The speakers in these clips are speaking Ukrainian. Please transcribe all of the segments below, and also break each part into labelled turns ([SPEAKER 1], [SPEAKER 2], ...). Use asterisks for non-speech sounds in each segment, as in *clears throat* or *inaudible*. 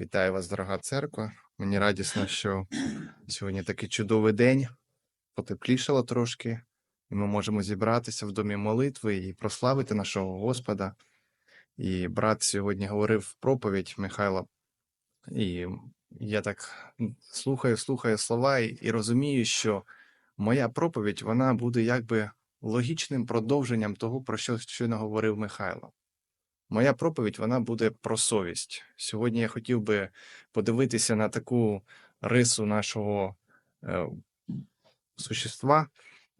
[SPEAKER 1] Вітаю вас, дорога церква. Мені радісно, *clears throat* що сьогодні такий чудовий день, потеплішало трошки, і ми можемо зібратися в домі молитви і прославити нашого Господа. І брат сьогодні говорив проповідь Михайла, і я так слухаю, слухаю слова і, і розумію, що моя проповідь вона буде якби логічним продовженням того, про що щойно говорив Михайло. Моя проповідь вона буде про совість. Сьогодні я хотів би подивитися на таку рису нашого е, существа,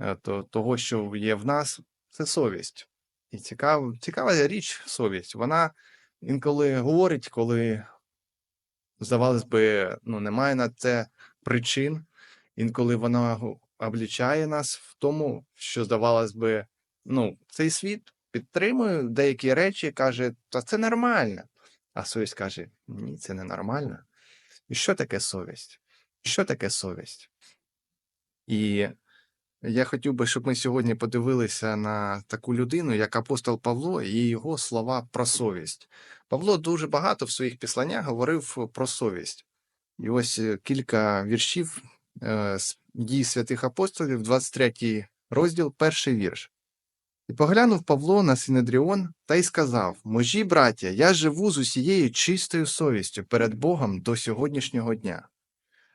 [SPEAKER 1] е, то, того, що є в нас, це совість. І цікав, цікава річ совість. Вона інколи говорить, коли, здавалось би, ну, немає на це причин, інколи вона облічає нас в тому, що здавалось би, ну, цей світ підтримує деякі речі, каже, та це нормально. А совість каже: ні, це не нормально. І що таке совість? Що таке совість? І я хотів би, щоб ми сьогодні подивилися на таку людину, як апостол Павло, і його слова про совість. Павло дуже багато в своїх післаннях говорив про совість. І ось е, кілька віршів е, з дій святих апостолів, 23 розділ, перший вірш. І поглянув Павло на Синедріон та й сказав: Можі, браття, я живу з усією чистою совістю перед Богом до сьогоднішнього дня.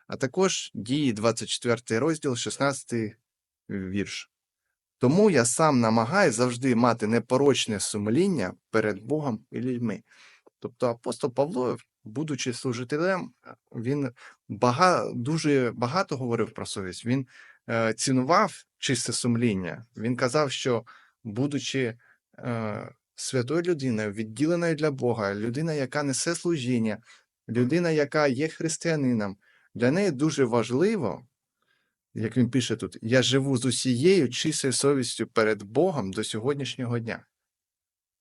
[SPEAKER 1] А також дії 24 розділ, 16 вірш. Тому я сам намагаю завжди мати непорочне сумління перед Богом і людьми. Тобто апостол Павло, будучи служителем, він бага, дуже багато говорив про совість. Він е, цінував чисте сумління. Він казав, що будучи е, святою людиною, відділеною для Бога, людина, яка несе служіння, людина, яка є християнином, для неї дуже важливо, як він пише тут, я живу з усією чистою совістю перед Богом до сьогоднішнього дня.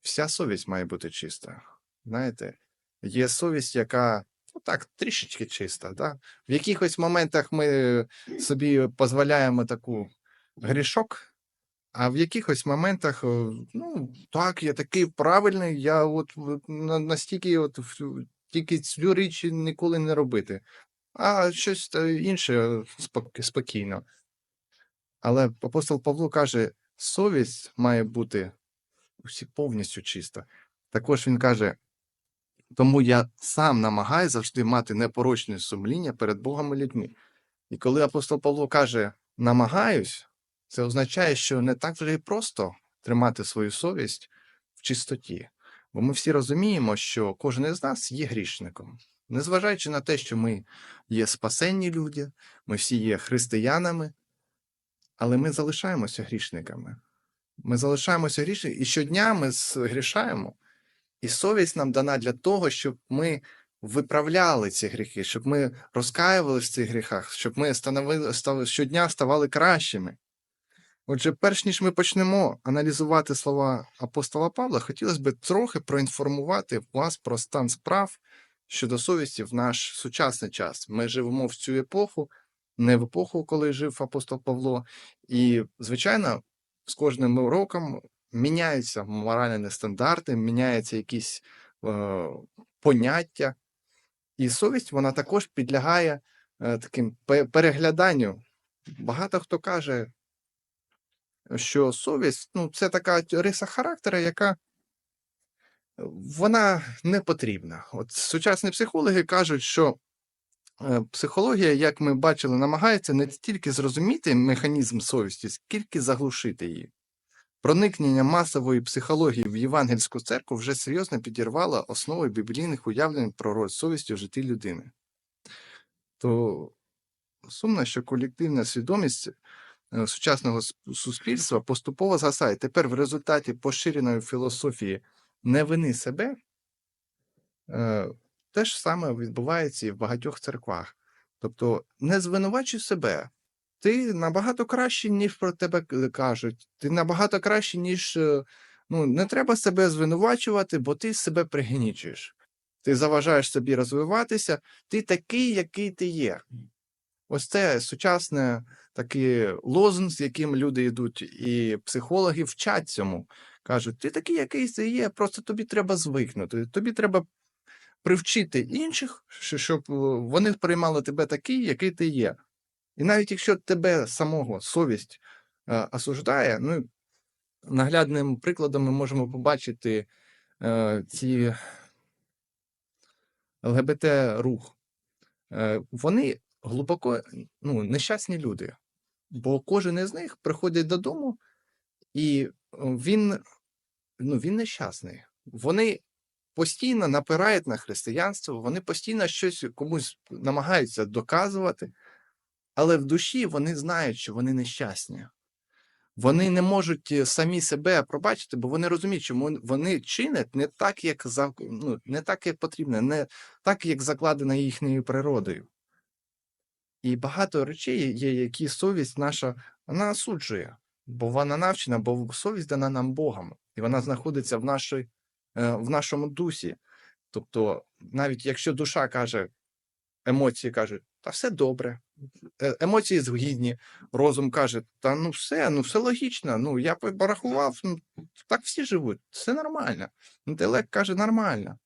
[SPEAKER 1] Вся совість має бути чиста. Знаєте, є совість, яка ну, так, трішечки чиста. Да? В якихось моментах ми собі дозволяємо таку грішок, а в якихось моментах, ну, так, я такий правильний, я от настільки от тільки цю річ ніколи не робити, а щось інше спок- спокійно. Але апостол Павло каже, совість має бути усі повністю чиста. Також він каже, тому я сам намагаюся завжди мати непорочне сумління перед Богом і людьми. І коли апостол Павло каже намагаюсь, це означає, що не так вже і просто тримати свою совість в чистоті. Бо ми всі розуміємо, що кожен із нас є грішником. Незважаючи на те, що ми є спасенні люди, ми всі є християнами, але ми залишаємося грішниками. Ми залишаємося грішниками, і щодня ми згрішаємо. І совість нам дана для того, щоб ми виправляли ці гріхи, щоб ми розкаювалися в цих гріхах, щоб ми становили, стали, щодня ставали кращими. Отже, перш ніж ми почнемо аналізувати слова апостола Павла, хотілося б трохи проінформувати вас про стан справ щодо совісті в наш сучасний час. Ми живемо в цю епоху, не в епоху, коли жив апостол Павло, і, звичайно, з кожним роком міняються моральні стандарти, міняються якісь е, поняття, і совість вона також підлягає е, таким пе- перегляданню. Багато хто каже, що совість ну, це така риса характера, яка вона не потрібна. От сучасні психологи кажуть, що е, психологія, як ми бачили, намагається не стільки зрозуміти механізм совісті, скільки заглушити її. Проникнення масової психології в євангельську церкву вже серйозно підірвало основи біблійних уявлень про роль совісті в житті людини. То сумно, що колективна свідомість сучасного суспільства поступово згасає. Тепер в результаті поширеної філософії не вини себе, е, те ж саме відбувається і в багатьох церквах. Тобто не звинувачуй себе. Ти набагато краще, ніж про тебе кажуть. Ти набагато краще, ніж. е, Ну, не треба себе звинувачувати, бо ти себе пригнічуєш. Ти заважаєш собі розвиватися, ти такий, який ти є. Ось це сучасне такий лозунг, з яким люди йдуть, і психологи вчать цьому. Кажуть, ти такий, який ти є, просто тобі треба звикнути. Тобі треба привчити інших, щоб е, вони приймали тебе такий, який ти є. І навіть якщо тебе самого совість е, осуждає, ну наглядним прикладом ми можемо побачити е, ці ЛГБТ-рух. Е, вони глибоко ну, нещасні люди, бо кожен із них приходить додому, і е, він, ну, він нещасний. Вони постійно напирають на християнство, вони постійно щось комусь намагаються доказувати, але в душі вони знають, що вони нещасні. Вони не можуть е, самі себе пробачити, бо вони розуміють, що вони чинять не так, як ну, не так, як потрібно, не так, як закладено їхньою природою. І багато речей є, які совість наша вона осуджує, бо вона навчена, бо совість дана нам Богом, і вона знаходиться в, нашій, е, в нашому дусі. Тобто, навіть якщо душа каже, емоції кажуть, та все добре, е- емоції згідні, розум каже, та ну все, ну все логічно, ну я порахував, ну, так всі живуть, все нормально. Інтелект каже, нормально.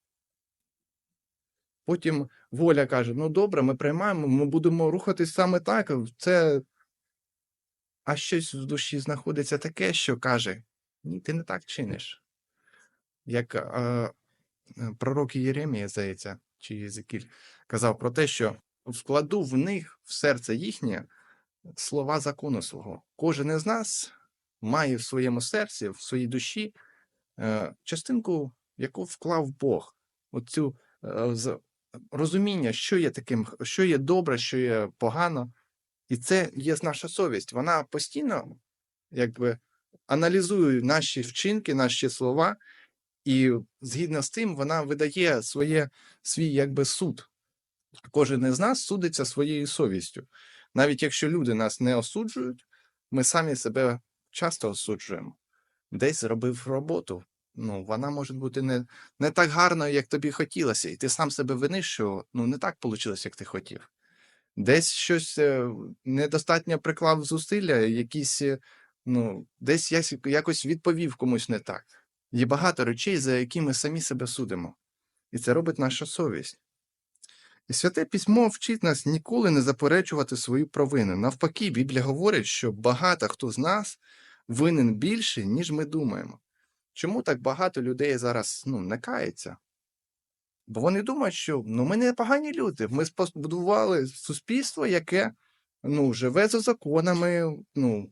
[SPEAKER 1] Потім воля каже: ну добре, ми приймаємо, ми будемо рухатись саме так. Це а щось в душі знаходиться таке, що каже: ні, ти не так чиниш. Як е, пророк Єремія, здається, чи Єзекіль, казав про те, що вкладу в них в серце їхнє слова закону свого. Кожен із нас має в своєму серці, в своїй душі е, частинку, яку вклав Бог. Оцю е, розуміння, що є таким, що є добре, що є погано. І це є наша совість. Вона постійно якби аналізує наші вчинки, наші слова, і згідно з тим вона видає своє, свій якби суд. Кожен із нас судиться своєю совістю. Навіть якщо люди нас не осуджують, ми самі себе часто осуджуємо. Десь зробив роботу. Ну, вона може бути не, не так гарною, як тобі хотілося, і ти сам себе виниш, що ну, не так вийшло, як ти хотів. Десь щось е, недостатньо приклав зусилля, якісь, е, ну, десь я якось відповів комусь не так. Є багато речей, за які ми самі себе судимо. І це робить наша совість. І святе письмо вчить нас ніколи не заперечувати свою провину. Навпаки, Біблія говорить, що багато хто з нас винен більше, ніж ми думаємо. Чому так багато людей зараз ну, не кається? Бо вони думають, що ну, ми не погані люди. Ми збудували суспільство, яке ну, живе за законами, ну,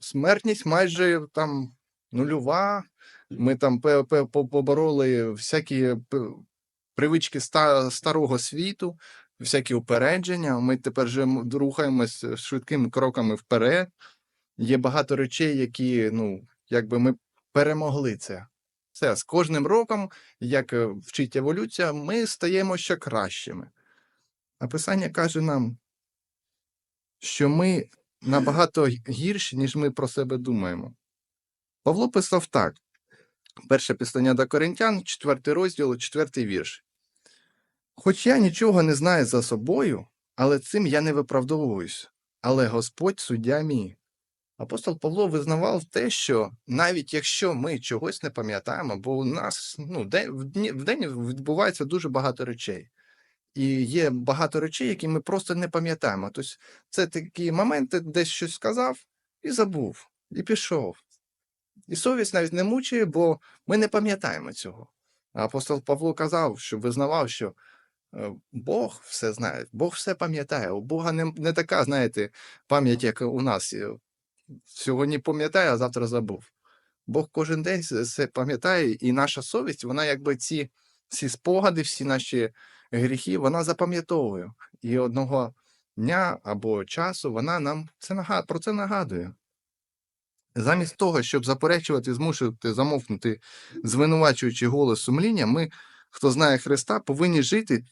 [SPEAKER 1] смертність майже там нульова. Ми там побороли всякі привички старого світу, всякі упередження. Ми тепер же рухаємось швидкими кроками вперед. Є багато речей, які, ну, якби ми перемогли це. Все, з кожним роком, як е, вчить еволюція, ми стаємо ще кращими. А писання каже нам, що ми набагато гірші, ніж ми про себе думаємо. Павло писав так: перше писання до Коринтян, 4 розділ, 4 вірш. Хоч я нічого не знаю за собою, але цим я не виправдовуюсь, але Господь суддя мій. Апостол Павло визнавав те, що навіть якщо ми чогось не пам'ятаємо, бо у нас ну, в, день відбувається дуже багато речей. І є багато речей, які ми просто не пам'ятаємо. Тобто це такі моменти, десь щось сказав і забув, і пішов. І совість навіть не мучає, бо ми не пам'ятаємо цього. Апостол Павло казав, що визнавав, що е, Бог все знає, Бог все пам'ятає. У Бога не, не така, знаєте, пам'ять, як у нас. Сьогодні пам'ятає, а завтра забув. Бог кожен день це пам'ятає, і наша совість, вона якби ці всі спогади, всі наші гріхи, вона запам'ятовує. І одного дня або часу вона нам це нага- про це нагадує. Замість того, щоб заперечувати, змушувати замовкнути, звинувачуючи голос сумління, ми, хто знає Христа, повинні жити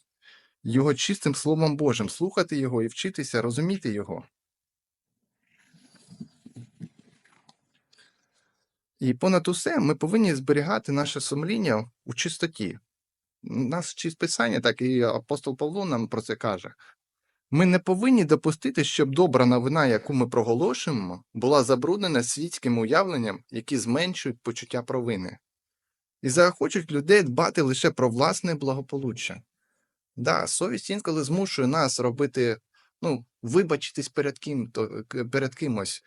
[SPEAKER 1] Його чистим Словом Божим, слухати Його і вчитися розуміти Його. І понад усе ми повинні зберігати наше сумління у чистоті. Нас чисте писання, так і апостол Павло нам про це каже. Ми не повинні допустити, щоб добра новина, яку ми проголошуємо, була забруднена світським уявленням, які зменшують почуття провини, і заохочуть людей дбати лише про власне благополуччя. Да, совість інколи змушує нас робити, ну, вибачитись перед ким перед кимось,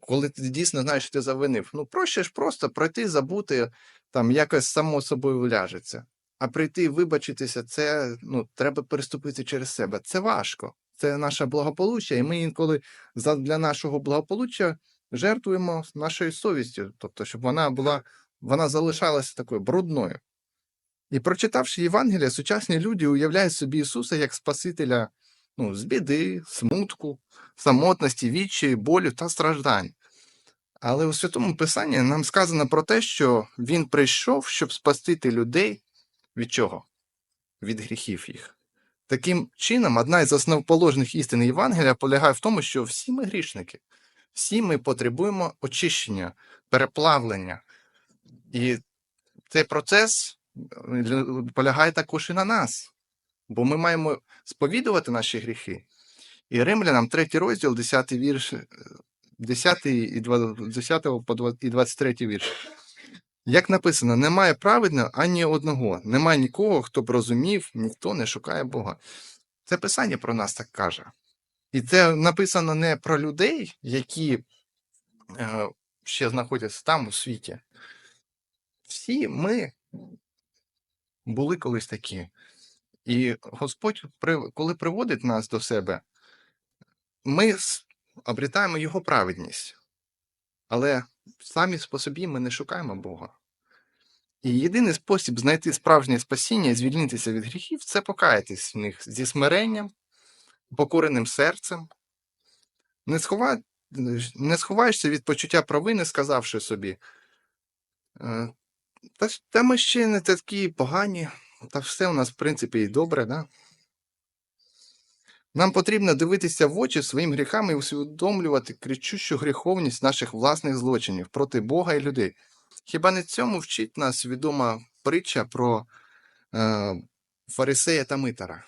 [SPEAKER 1] коли ти дійсно знаєш, що ти завинив. Ну, проще ж просто пройти, забути, там якось само собою ляжеться. А прийти вибачитися це, ну, треба переступити через себе. Це важко. Це наше благополуччя, і ми інколи задля нашого благополуччя жертвуємо нашою совістю, тобто, щоб вона була вона залишалася такою брудною. І прочитавши Євангеліє, сучасні люди уявляють собі Ісуса як Спасителя ну, з біди, смутку, самотності, відчаю, болю та страждань. Але у Святому Писанні нам сказано про те, що Він прийшов, щоб спасти людей від чого? Від гріхів їх. Таким чином, одна із основоположних істин Євангелія полягає в тому, що всі ми грішники, всі ми потребуємо очищення, переплавлення. І цей процес е, полягає також і на нас, бо ми маємо сповідувати наші гріхи. І Римлянам, 3 розділ, 10 вірш, е, 10 і 10 по і 23 вірш. Як написано, немає праведного ані одного, немає нікого, хто б розумів, ніхто не шукає Бога. Це писання про нас так каже. І це написано не про людей, які е, ще знаходяться там у світі. Всі ми були колись такі. І Господь, коли приводить нас до себе, ми обрітаємо Його праведність. Але самі по собі ми не шукаємо Бога. І єдиний спосіб знайти справжнє спасіння і звільнитися від гріхів це покаятись в них зі смиренням, покореним серцем. Не, схова... не сховаєшся від почуття провини, сказавши собі. «Е, Та, та ми ще не такі погані, та все у нас, в принципі, і добре, да? Нам потрібно дивитися в очі своїм гріхам і усвідомлювати кричущу гріховність наших власних злочинів проти Бога і людей. Хіба не цьому вчить нас відома притча про е, фарисея та митара?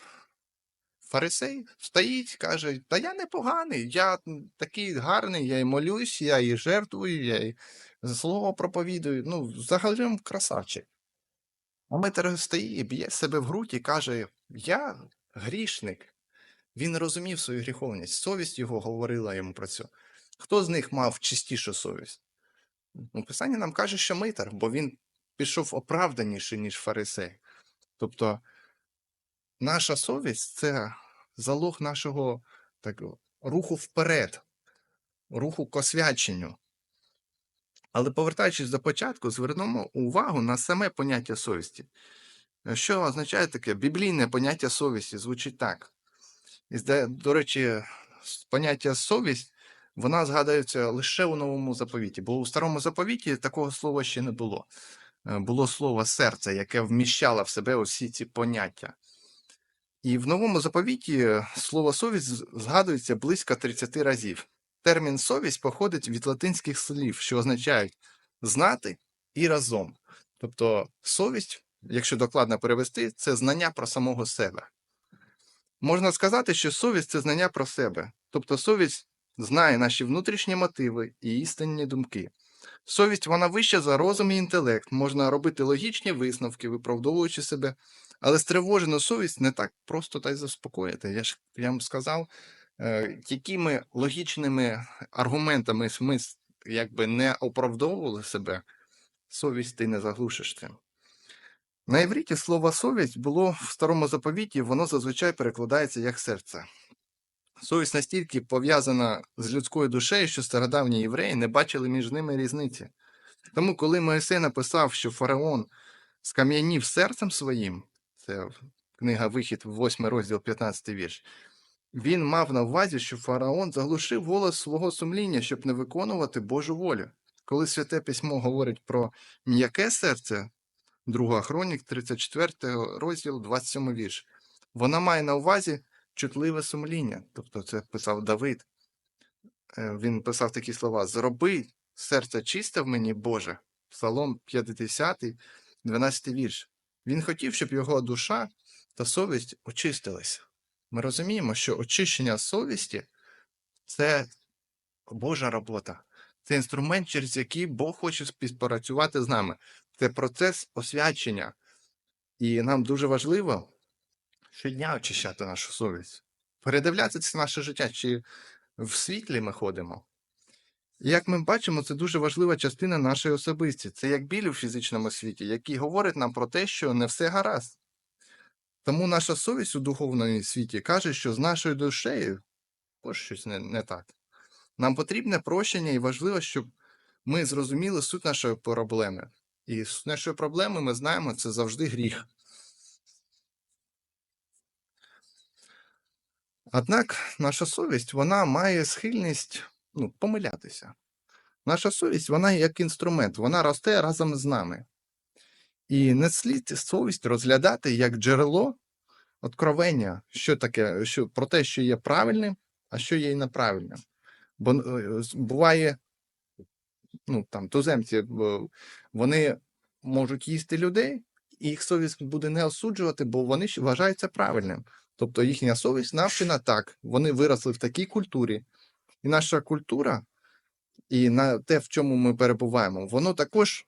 [SPEAKER 1] Фарисей стоїть, каже: Та я не поганий, я такий гарний, я і молюсь, я і жертвую, я і слово проповідую. Ну, взагалі красавчик. А митар стоїть, б'є себе в грудь і каже: Я грішник. Він розумів свою гріховність, совість його говорила йому про це. Хто з них мав чистішу совість? Ну, Писання нам каже, що митар, бо він пішов оправданіше, ніж фарисей. Тобто, наша совість це залог нашого так, руху вперед, руху к освяченню. Але повертаючись до початку, звернемо увагу на саме поняття совісті. Що означає таке біблійне поняття совісті? Звучить так. І, до речі, поняття совість, вона згадується лише у новому заповіті, бо у старому заповіті такого слова ще не було. Е, Було слово серце, яке вміщало в себе усі ці поняття. І в новому заповіті е, слово совість згадується близько 30 разів. Термін совість походить від латинських слів, що означають знати і разом. Тобто совість, якщо докладно перевести, це знання про самого себе. Можна сказати, що совість це знання про себе. Тобто совість знає наші внутрішні мотиви і істинні думки. Совість вона вища за розум і інтелект, можна робити логічні висновки, виправдовуючи себе, але стривожену совість не так просто та й заспокоїти. Я ж я вам сказав, якими логічними аргументами ми якби не оправдовували себе, совість ти не заглушиш цим. На івриті слово совість було в старому заповіті, воно зазвичай перекладається як серце. Совість настільки пов'язана з людською душею, що стародавні євреї не бачили між ними різниці. Тому, коли Моїсей написав, що фараон скам'янів серцем своїм, це книга Вихід, 8 розділ, 15 вірш, він мав на увазі, що фараон заглушив голос свого сумління, щоб не виконувати Божу волю. Коли святе письмо говорить про м'яке серце, Друга Хронік, 34 розділ, 27 вірш. Вона має на увазі чутливе сумління. Тобто це писав Давид. Е, Він писав такі слова: Зроби серце чисте в мені, Боже. Псалом 50, 12 вірш. Він хотів, щоб його душа та совість очистились. Ми розуміємо, що очищення совісті це Божа робота. Це інструмент, через який Бог хоче співпрацювати з нами. Це процес освячення. І нам дуже важливо щодня очищати нашу совість, передивлятися наше життя, чи в світлі ми ходимо. Як ми бачимо, це дуже важлива частина нашої особисті. Це як біль у фізичному світі, який говорить нам про те, що не все гаразд. Тому наша совість у духовному світі каже, що з нашою душею ось щось не, не так. Нам потрібне прощення, і важливо, щоб ми зрозуміли суть нашої проблеми. І суть нашої проблеми ми знаємо, це завжди гріх. Однак наша совість вона має схильність ну, помилятися. Наша совість вона як інструмент, вона росте разом з нами. І не слід совість розглядати як джерело откровення, що таке, що, про те, що є правильним, а що є і неправильним. Бо е, буває, ну там туземці, е, вони можуть їсти людей, і їх совість буде не осуджувати, бо вони ж вважають це правильним. Тобто їхня совість навчена так. Вони виросли в такій культурі. І наша культура, і на те, в чому ми перебуваємо, воно також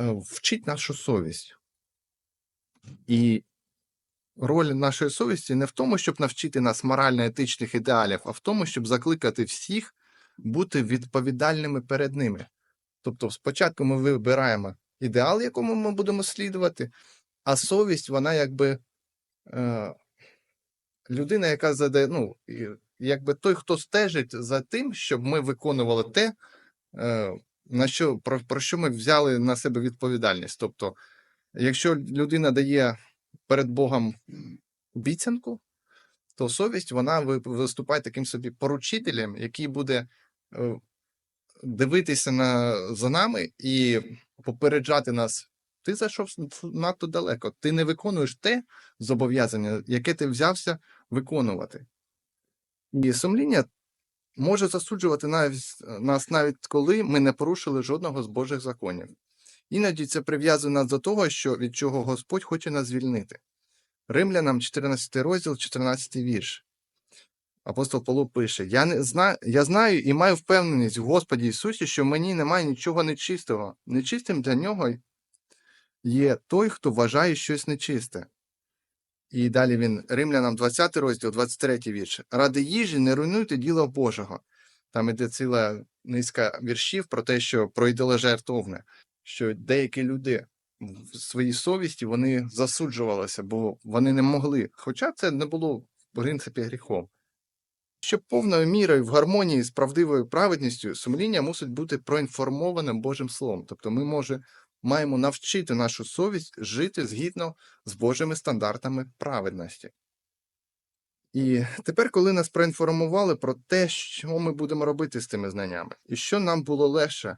[SPEAKER 1] вчить нашу совість. І роль нашої совісті не в тому, щоб навчити нас морально-етичних ідеалів, а в тому, щоб закликати всіх бути відповідальними перед ними. Тобто, спочатку ми вибираємо ідеал, якому ми будемо слідувати, а совість, вона якби е, людина, яка задає, ну, якби той, хто стежить за тим, щоб ми виконували те, е, на що, про, про що ми взяли на себе відповідальність. Тобто, якщо людина дає перед Богом обіцянку, то совість вона виступає таким собі поручителем, який буде е, дивитися на, за нами і попереджати нас. Ти зайшов надто далеко. Ти не виконуєш те зобов'язання, яке ти взявся виконувати. І сумління може засуджувати навіть, нас навіть коли ми не порушили жодного з Божих законів. Іноді це прив'язує нас до того, що від чого Господь хоче нас звільнити. Римлянам 14 розділ, 14 вірш. Апостол Павло пише: я, не зна... я знаю і маю впевненість в Господі Ісусі, що мені немає нічого нечистого. Нечистим для нього є той, хто вважає щось нечисте. І далі він, Римлянам 20 розділ, 23 вірш. Ради їжі не руйнуйте діло Божого. Там іде ціла низка віршів про те, що про ідоложертовне, що деякі люди в своїй совісті вони засуджувалися, бо вони не могли. Хоча це не було, в принципі, гріхом. Щоб повною мірою в гармонії з правдивою праведністю сумління мусить бути проінформованим Божим Словом. Тобто ми може, маємо навчити нашу совість жити згідно з Божими стандартами праведності. І тепер, коли нас проінформували про те, що ми будемо робити з тими знаннями, і що нам було легше,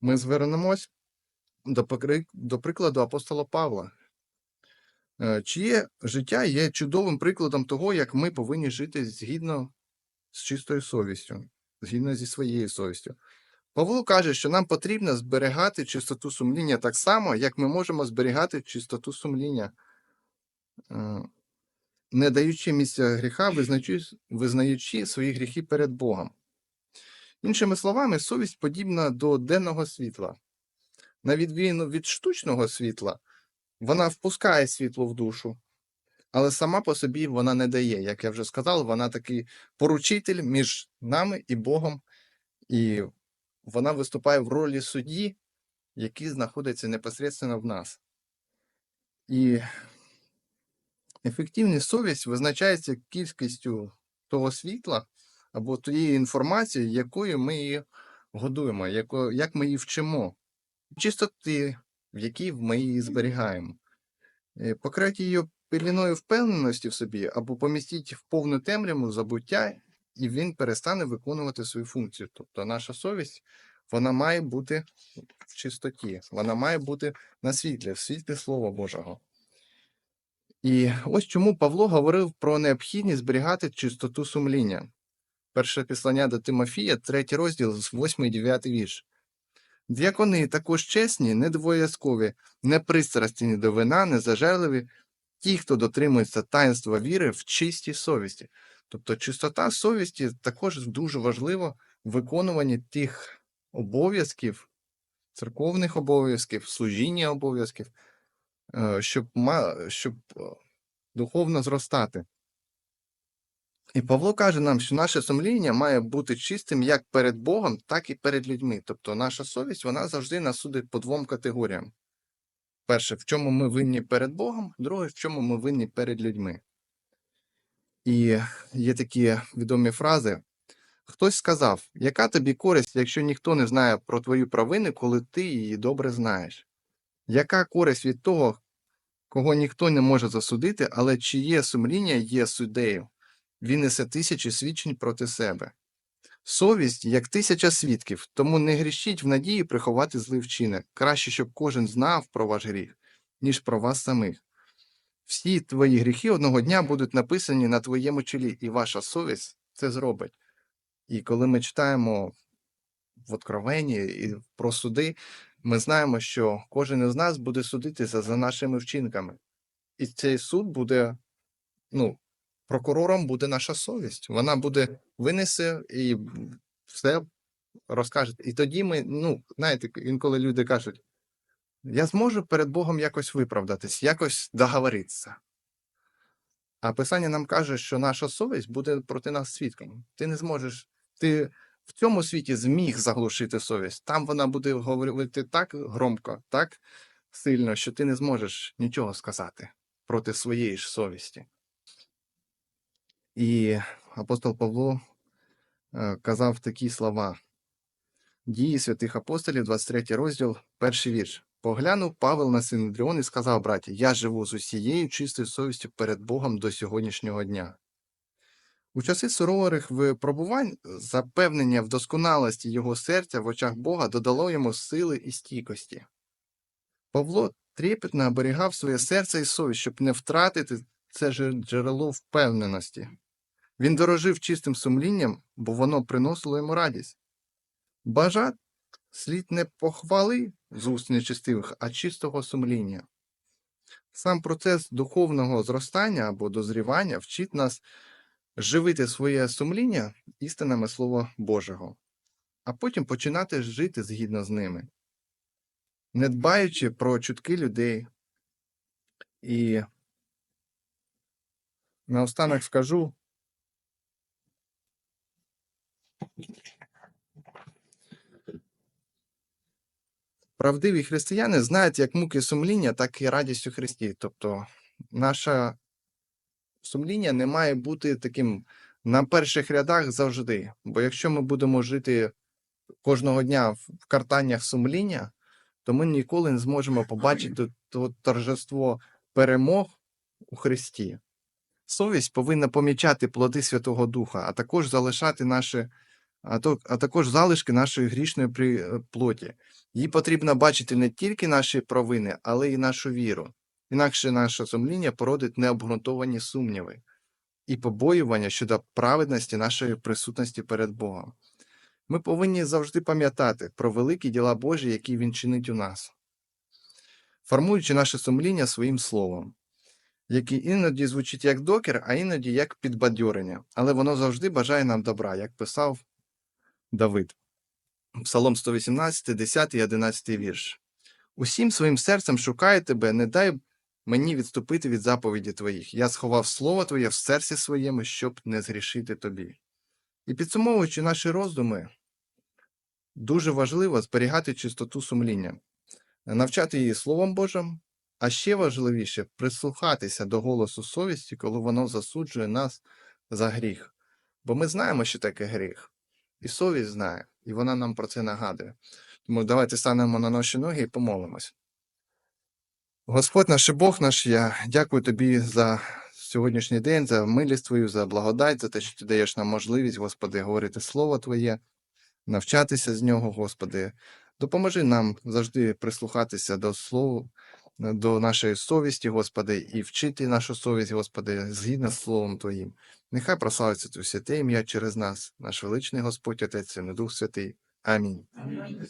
[SPEAKER 1] ми звернемось до, до прикладу апостола Павла, е, чиє життя є чудовим прикладом того, як ми повинні жити згідно з чистою совістю, згідно зі своєю совістю. Павло каже, що нам потрібно зберігати чистоту сумління так само, як ми можемо зберігати чистоту сумління, е, не даючи місця гріха, визнаючи, свої гріхи перед Богом. Іншими словами, совість подібна до денного світла. На відміну від штучного світла, вона впускає світло в душу, але сама по собі вона не дає. Як я вже сказав, вона такий поручитель між нами і Богом, і вона виступає в ролі судді, який знаходиться непосередньо в нас. І ефективність совість визначається кількістю того світла або тієї інформації, якою ми її годуємо, як ми її вчимо, чистоти, в якій ми її зберігаємо. Е, Покрити її пеліною впевненості в собі або помістіть в повну темряву забуття, і він перестане виконувати свою функцію. Тобто наша совість вона має бути в чистоті, вона має бути на світлі, в світлі Слова Божого. І ось чому Павло говорив про необхідність зберігати чистоту сумління. Перше післання до Тимофія, третій розділ, з 8 і 9 вірш. Діакони також чесні, недвоязкові, не пристрасті до вина, не зажерливі, ті, хто дотримується таїнства віри в чистій совісті. Тобто чистота совісті також дуже важливо в виконуванні тих обов'язків, церковних обов'язків, служіння обов'язків, е, щоб, щоб е, духовно зростати. І Павло каже нам, що наше сумління має бути чистим як перед Богом, так і перед людьми. Тобто наша совість вона завжди нас судить по двом категоріям. Перше, в чому ми винні перед Богом, друге, в чому ми винні перед людьми. І є такі відомі фрази. Хтось сказав, яка тобі користь, якщо ніхто не знає про твою провину, коли ти її добре знаєш? Яка користь від того, кого ніхто не може засудити, але чиє сумління є суддею? Він несе тисячі свідчень проти себе. Совість як тисяча свідків, тому не грішіть в надії приховати злий вчинок. Краще, щоб кожен знав про ваш гріх, ніж про вас самих. Всі твої гріхи одного дня будуть написані на твоєму чолі, і ваша совість це зробить. І коли ми читаємо в Откровенні і про суди, ми знаємо, що кожен із нас буде судитися за нашими вчинками. І цей суд буде, ну, прокурором буде наша совість. Вона буде винесе і все розкаже. І тоді ми, ну, знаєте, інколи люди кажуть, я зможу перед Богом якось виправдатись, якось договоритися. А Писання нам каже, що наша совість буде проти нас свідком. Ти не зможеш, ти в цьому світі зміг заглушити совість. Там вона буде говорити так громко, так сильно, що ти не зможеш нічого сказати проти своєї ж совісті. І апостол Павло е, казав такі слова. Дії святих апостолів, 23 розділ, перший вірш. Поглянув Павел на Синедріон і сказав браті, я живу з усією чистою совістю перед Богом до сьогоднішнього дня. У часи сурових випробувань запевнення в досконалості його серця в очах Бога додало йому сили і стійкості. Павло трепетно оберігав своє серце і совість, щоб не втратити це джерело впевненості. Він дорожив чистим сумлінням, бо воно приносило йому радість. Бажат слід не похвали з уст нечистивих, а чистого сумління. Сам процес духовного зростання або дозрівання вчить нас живити своє сумління істинами Слова Божого, а потім починати жити згідно з ними, не дбаючи про чутки людей. І наостанок скажу. Правдиві християни знають як муки сумління, так і радість у Христі. Тобто, наше сумління не має бути таким на перших рядах завжди. Бо якщо ми будемо жити кожного дня в картаннях сумління, то ми ніколи не зможемо побачити *clears throat* то торжество перемог у Христі. Совість повинна помічати плоди Святого Духа, а також залишати наші, а, то, а також залишки нашої грішної е, плоті. Їй потрібно бачити не тільки наші провини, але й нашу віру. Інакше наше сумління породить необґрунтовані сумніви і побоювання щодо праведності нашої присутності перед Богом. Ми повинні завжди пам'ятати про великі діла Божі, які Він чинить у нас, формуючи наше сумління своїм словом, яке іноді звучить як докір, а іноді як підбадьорення, але воно завжди бажає нам добра, як писав Давид. Псалом 118, 10 і 11 вірш. Усім своїм серцем шукаю тебе, не дай мені відступити від заповіді твоїх. Я сховав слово твоє в серці своєму, щоб не згрішити тобі. І підсумовуючи наші роздуми, дуже важливо зберігати чистоту сумління, навчати її Словом Божим, а ще важливіше прислухатися до голосу совісті, коли воно засуджує нас за гріх. Бо ми знаємо, що таке гріх, і совість знає, і вона нам про це нагадує. Тому давайте станемо на наші ноги і помолимось. Господь наш і Бог наш, я дякую тобі за сьогоднішній день, за милість Твою, за благодать, за те, що ти даєш нам можливість, Господи, говорити Слово Твоє, навчатися з нього, Господи. Допоможи нам завжди прислухатися до слова, до нашої совісті, Господи, і вчити нашу совість, Господи, згідно з Словом Твоїм. Нехай прославиться Твоє святе ім'я через нас, наш величний Господь, Отець, і Дух Святий. Амінь.
[SPEAKER 2] Амінь.